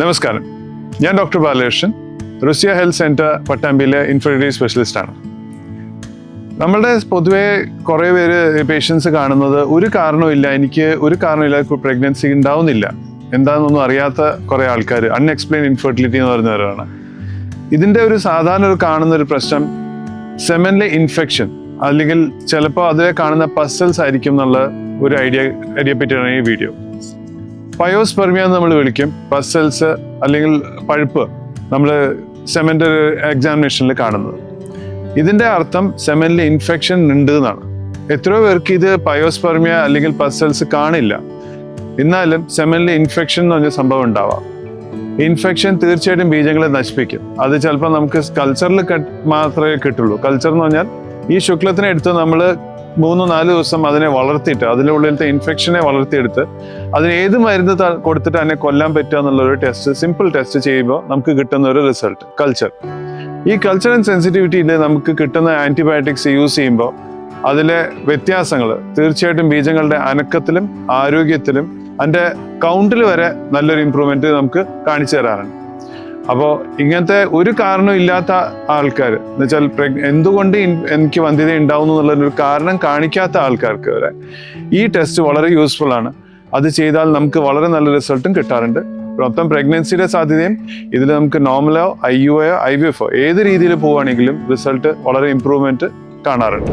നമസ്കാരം. ഞാൻ doctor Balakrishnan Rusiya health centre പട്ടാമ്പിയിലെ infertility സ്പെഷ്യലിസ്റ്റാണ് നമ്മളുടെ പൊതുവേ കുറേ പേര് പേഷ്യൻസ് കാണുന്നത് ഒരു കാരണവുമില്ല എനിക്ക് ഒരു കാരണമില്ല പ്രഗ്നൻസി ഉണ്ടാവുന്നില്ല. എന്താണെന്നൊന്നും അറിയാത്ത കുറേ ആൾക്കാർ അൺഎക്സ്പ്ലെയിൻ ഇൻഫെർട്ടിലിറ്റി എന്ന് പറയുന്നവരാണ് ഇതിന്റെ ഒരു സാധാരണ ഒരു കാണുന്ന ഒരു പ്രശ്നം സെമനിലെ ഇൻഫെക്ഷൻ അല്ലെങ്കിൽ ചിലപ്പോൾ അതിലെ കാണുന്ന പസൽസ് ആയിരിക്കും എന്നുള്ള ഒരു ഐഡിയ ഐഡിയ പറ്റിയാണ് ഈ വീഡിയോ പയോസ്പെർമിയ എന്ന് നമ്മൾ വിളിക്കും. പസൽസ് അല്ലെങ്കിൽ പഴുപ്പ് നമ്മൾ സെമന്റെ എക്സാമിനേഷനിൽ കാണുന്നത്. ഇതിന്റെ അർത്ഥം സെമനിൽ ഇൻഫെക്ഷൻ ഉണ്ട് എന്നാണ്. എത്രയോ പേർക്ക് ഇത് പയോസ്പെർമിയ അല്ലെങ്കിൽ പസൽസ് കാണില്ല. എന്നാലും സെമനിൽ ഇൻഫെക്ഷൻ എന്ന് പറഞ്ഞ സംഭവം ഉണ്ടാവാം. ഇൻഫെക്ഷൻ തീർച്ചയായിട്ടും ബീജങ്ങളെ നശിപ്പിക്കും. അത് ചിലപ്പോൾ നമുക്ക് കൾച്ചറിൽ മാത്രമേ കിട്ടുള്ളൂ. കൾച്ചർ എന്ന് പറഞ്ഞാൽ ഈ ശുക്ലത്തിനെ എടുത്ത് നമ്മൾ മൂന്ന് നാല് ദിവസം അതിനെ വളർത്തിയിട്ട് അതിന്റെ ഉള്ളിലത്തെ ഇൻഫെക്ഷനെ വളർത്തിയെടുത്ത് അതിന് ഏത് മരുന്ന് കൊടുത്തിട്ട് അതിനെ കൊല്ലാൻ പറ്റുക എന്നുള്ള ഒരു ടെസ്റ്റ് സിമ്പിൾ ടെസ്റ്റ് ചെയ്യുമ്പോൾ നമുക്ക് കിട്ടുന്ന ഒരു റിസൾട്ട് കൾച്ചർ ഈ കൾച്ചർ ആൻഡ് സെൻസിറ്റിവിറ്റിയിൽ നമുക്ക് കിട്ടുന്ന ആന്റിബയോട്ടിക്സ് യൂസ് ചെയ്യുമ്പോൾ അതിലെ വ്യത്യാസങ്ങൾ തീർച്ചയായിട്ടും ബീജങ്ങളുടെ അനക്കത്തിലും ആരോഗ്യത്തിലും അതിന്റെ കൗണ്ടിൽ വരെ നല്ലൊരു ഇമ്പ്രൂവ്മെന്റ് നമുക്ക് കാണിച്ചു തരാറുണ്ട്. അപ്പോൾ ഇങ്ങനത്തെ ഒരു കാരണവും ഇല്ലാത്ത ആൾക്കാർ എന്ന് വെച്ചാൽ എന്തുകൊണ്ട് എനിക്ക് വന്ധ്യത ഉണ്ടാവുന്നു എന്നുള്ളൊരു കാരണം കാണിക്കാത്ത ആൾക്കാർക്ക് വരെ ഈ ടെസ്റ്റ് വളരെ യൂസ്ഫുൾ ആണ്. അത് ചെയ്താൽ നമുക്ക് വളരെ നല്ല റിസൾട്ടും കിട്ടാറുണ്ട്. മൊത്തം പ്രഗ്നൻസിയുടെ സാധ്യതയും ഇതിൽ നമുക്ക് നോർമലോ ഐ യു ഐ എഫോ ഏത് രീതിയിൽ പോവുകയാണെങ്കിലും റിസൾട്ട് വളരെ ഇമ്പ്രൂവ്മെന്റ് കാണാറുണ്ട്.